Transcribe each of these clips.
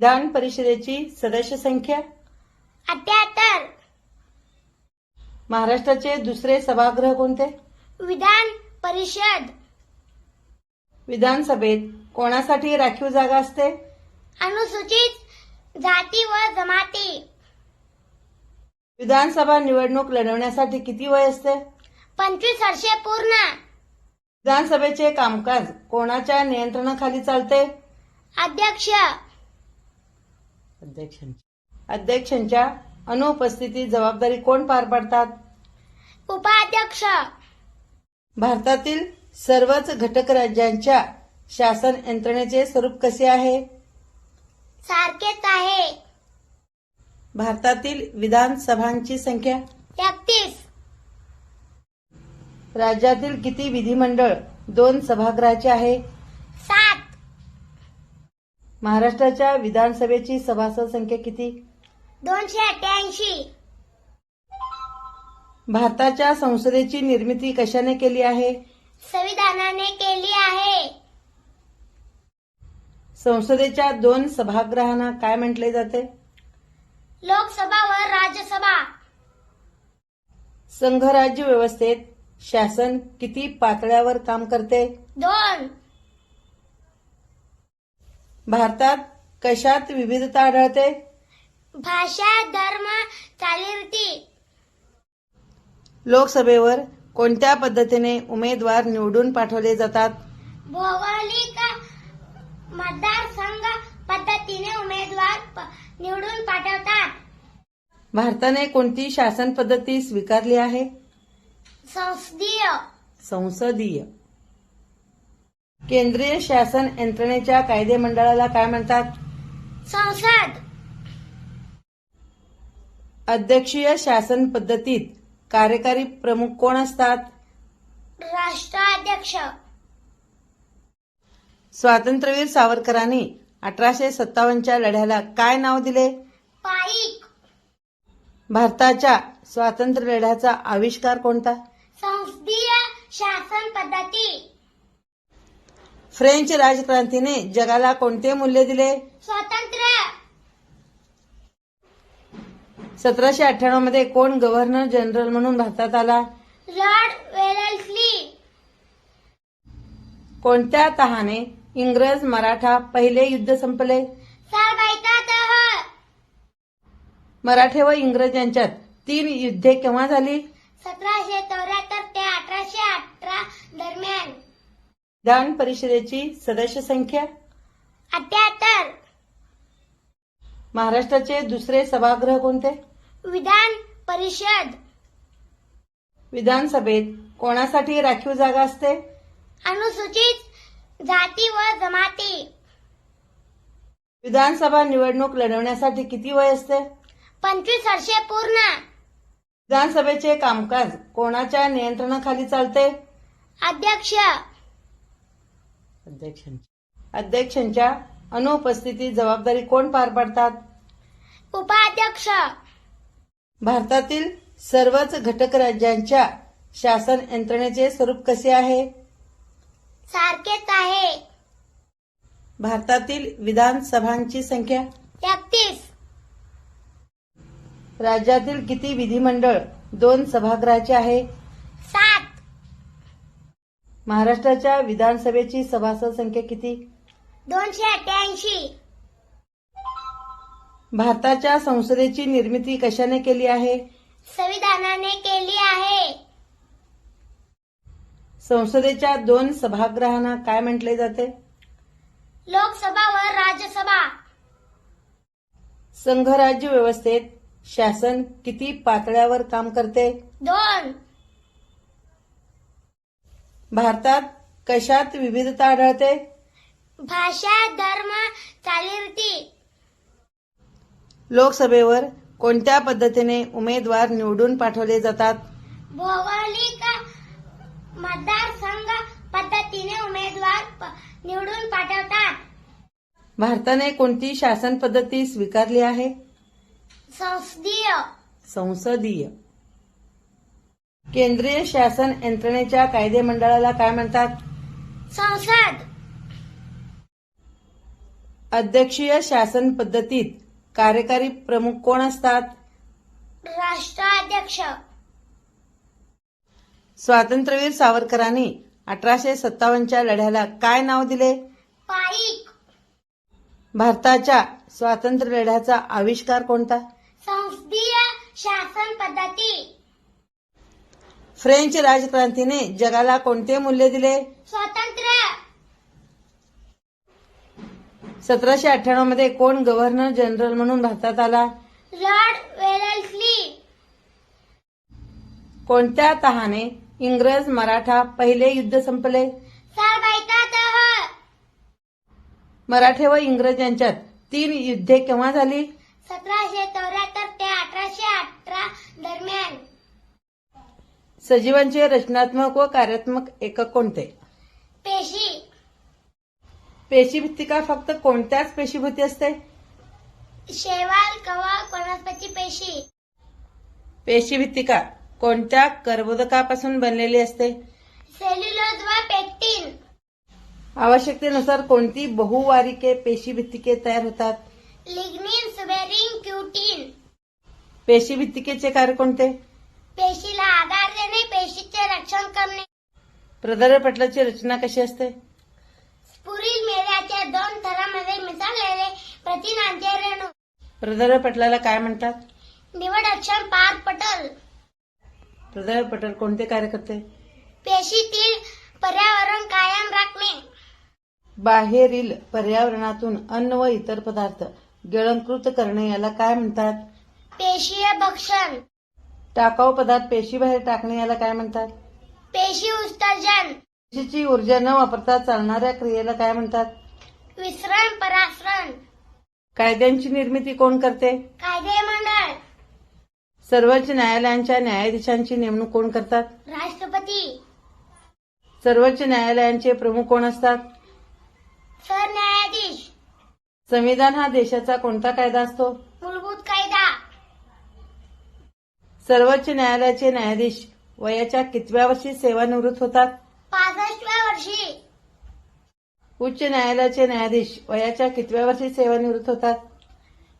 विधान परिषदेची सदस्य संख्या? अठ्याहत्तर. महाराष्ट्राचे दुसरे सभागृह कोणते? विधान परिषद. विधानसभेत कोणासाठी राखीव जागा असते? अनुसूचित जाती व जमाती. विधानसभा निवडणूक लढवण्यासाठी किती वय असते? पंचवीस वर्षे पूर्ण. विधानसभेचे कामकाज कोणाच्या नियंत्रणाखाली चालते? अध्यक्ष. अध्यक्षांच्या अध्यक्षांच्या अनुपस्थितीत जबाबदारी कोण पार पाडतात? उपाध्यक्ष. भारतातील सर्वच घटक राज्यांच्या शासन यंत्रणेचे स्वरूप कसे आहे? सारखेच आहे. भारतातील विधानसभांची संख्या? एकतीस. राज्यातील किती विधिमंडळ दोन सभागृहाचे आहे? सात. महाराष्ट्राच्या विधानसभेची सभासद संख्या किती? दोनशे अठ्याऐंशी भारताच्या संसदेची निर्मिती कशाने केली आहे? संविधानाने केली आहे. संसदेच्या दोन सभागृहांना काय म्हटले जाते? लोकसभा व राज्यसभा. संघराज्य व्यवस्थेत शासन किती पातळ्यावर काम करते? दोन. भारतात कशात विविधता आढळते? भाषा धर्म चालीरीती. लोकसभेवर कोणत्या पद्धतीने उमेदवार निवडून पाठवले जातात? भौगोलिक मतदारसंघ पद्धतीने उमेदवार प- निवडून पाठवतात. भारताने कोणती शासन पद्धती स्वीकारली आहे? संसदीय. संसदीय. केंद्रीय शासन यंत्रणेच्या कायदेमंडळाला काय म्हणतात? संसद. अध्यक्षीय शासन पद्धतीत कार्यकारी प्रमुख कोण असतात? राष्ट्राध्यक्ष. स्वातंत्र्यवीर सावरकरांनी अठराशे सत्तावन्नच्या लढ्याला काय नाव दिले? पाईक. भारताच्या स्वातंत्र्य लढ्याचा आविष्कार कोणता? संसदीय शासन पद्धती. फ्रेंच राजक्रांतीने जगाला कोणते मूल्य दिले? स्वातंत्र्य! सतराशे अठ्ठ्याण्णवमध्ये कोण गव्हर्नर जनरल म्हणून भारतात आला? Lord Wellesley! कोणत्या तहाने इंग्रज मराठा पहिले युद्ध संपले? मराठे व इंग्रज यांच्यात तीन युद्धे केव्हा झाली? सतराशे चौऱ्याहत्तर ते अठराशे अठरा दरम्यान विधान परिषदेची सदस्य संख्या? अठ्याहत्तर. महाराष्ट्राचे दुसरे सभागृह कोणते? विधान परिषद. विधानसभेत कोणासाठी राखीव जागा असते? अनुसूचित जाती व जमाती. विधानसभा निवडणूक लढवण्यासाठी किती वय असते? पंचवीस वर्षे पूर्ण. विधानसभेचे कामकाज कोणाच्या नियंत्रणाखाली चालते? अध्यक्ष. अध्यक्षांच्या अध्यक्षांच्या अनुपस्थितीत जबाबदारी कोण पार पाडतात? उपाध्यक्ष. भारतातील सर्वच घटक राज्यांच्या शासन यंत्रणेचे स्वरूप कसे आहे? सारखेच आहे. भारतातील विधानसभांची संख्या? एकतीस. राज्यातील किती विधिमंडळ दोन सभागृहाचे आहे? महाराष्ट्राच्या विधानसभेची सभासद संख्या किती? दोनशे अठ्याऐंशी भारताच्या संसदेची निर्मिती कशाने केली आहे? संविधानाने केली आहे. संसदेच्या दोन सभागृहांना काय म्हटले जाते? लोकसभा व राज्यसभा. संघराज्य व्यवस्थेत शासन किती पातळ्यावर काम करते? दोन. भारतात कशात विविधता आढळते? भाषा धर्म चालीरीती. लोकसभेवर कोणत्या पद्धतीने उमेदवार निवडून पाठवले जातात? भौगोलिक मतदारसंघ पद्धतीने उमेदवार प- निवडून पाठवतात. भारताने कोणती शासन पद्धती स्वीकारली आहे? संसदीय. संसदीय. केंद्रीय शासन यंत्रणेच्या कायदेमंडळाला काय म्हणतात? संसद. अध्यक्षीय शासन पद्धतीत कार्यकारी प्रमुख कोण असतात? राष्ट्राध्यक्ष. स्वातंत्र्यवीर सावरकरांनी अठराशे सत्तावन्नच्या लढ्याला काय नाव दिले? पाईक. भारताच्या स्वातंत्र्य लढ्याचा आविष्कार कोणता? संसदीय शासन पद्धती. फ्रेंच राजक्रांतीने जगाला कोणते मूल्य दिले? स्वातंत्र्य! सतराशे अठ्ठ्याण्णवमध्ये कोण गव्हर्नर जनरल म्हणून भारतात आला? लॉर्ड वेलस्ली कोणत्या तहाने इंग्रज मराठा पहिले युद्ध संपले? मराठे व इंग्रज यांच्यात तीन युद्धे केव्हा झाली? सतराशे चौऱ्याहत्तर ते अठराशे अठरा दरम्यान. सजीवांचे रचनात्मक व कार्यात्मक एकक कोणते? पेशी. पेशीभित्तिका फक्त कोणत्याच पेशीभूती असते? शेवाल कवा वनस्पती पेशी. पेशीभित्तिका कोणत्या कर्बोदकापासून बनलेली असते? सेल्युलोज व पेक्टिन आवश्यकतेनुसार कोणती बहुवारिके पेशीभित्तिके तयार होतात? Lignin suberin क्युटीन. पेशीभित्तिकेचे कार्य कोणते? पेशीला आधार रक्षण करणे. प्रदरपटलाची रचना कशी असते? पुढील मेल्याच्या दोन थरामध्ये मिसळलेले प्रथिनांचे रेणू. प्रदरपटलाला काय म्हणतात? निवड अक्षर पार पटल. प्रदरपटल कोणते कार्य करते पेशीतील पर्यावरण कायम राखणे. बाहेरील पर्यावरणातून अन्न व इतर पदार्थ गिळंकृत करणे याला काय म्हणतात? पेशीय भक्षण. टाकाऊ पदार्थ पेशीबाहेर टाकणे याला काय म्हणतात? पेशी उत्सर्जन. पेशीची ऊर्जा न वापरता चालणाऱ्या क्रियेला काय म्हणतात? विसरण परासरण. कायद्यांची निर्मिती कोण करते? कायदे मंडळ. सर्वोच्च न्यायालयांच्या न्यायाधीशांची नेमणूक कोण करतात? राष्ट्रपती. सर्वोच्च न्यायालयांचे प्रमुख कोण असतात? सरन्यायाधीश. संविधान हा देशाचा कोणता कायदा असतो मूलभूत कायदा सर्वोच्च न्यायालयाचे न्यायाधीश वयाच्या कितव्या वर्षी सेवानिवृत्त होतात? पासष्टव्या वर्षी. उच्च न्यायालयाचे न्यायाधीश वयाच्या कितव्या वर्षी सेवानिवृत्त होतात?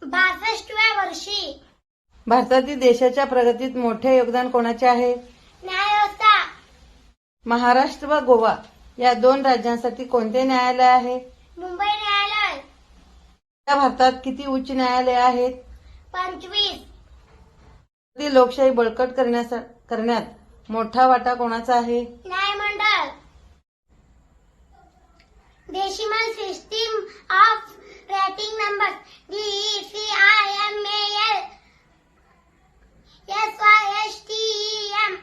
बासष्टव्या वर्षी. भारतातील देशाच्या प्रगतीत मोठे योगदान कोणाचे आहे? न्यायव्यवस्था. महाराष्ट्र व गोवा या दोन राज्यांसाठी कोणते न्यायालय आहे? मुंबई न्यायालय. या भारतात किती उच्च न्यायालये आहेत? पंचवीस. लोकशाही बळकट करण्यात मोठा वाटा कोणाचा आहे? न्यायमंडळ. Decimal system of rating number D C I M L S Y S T M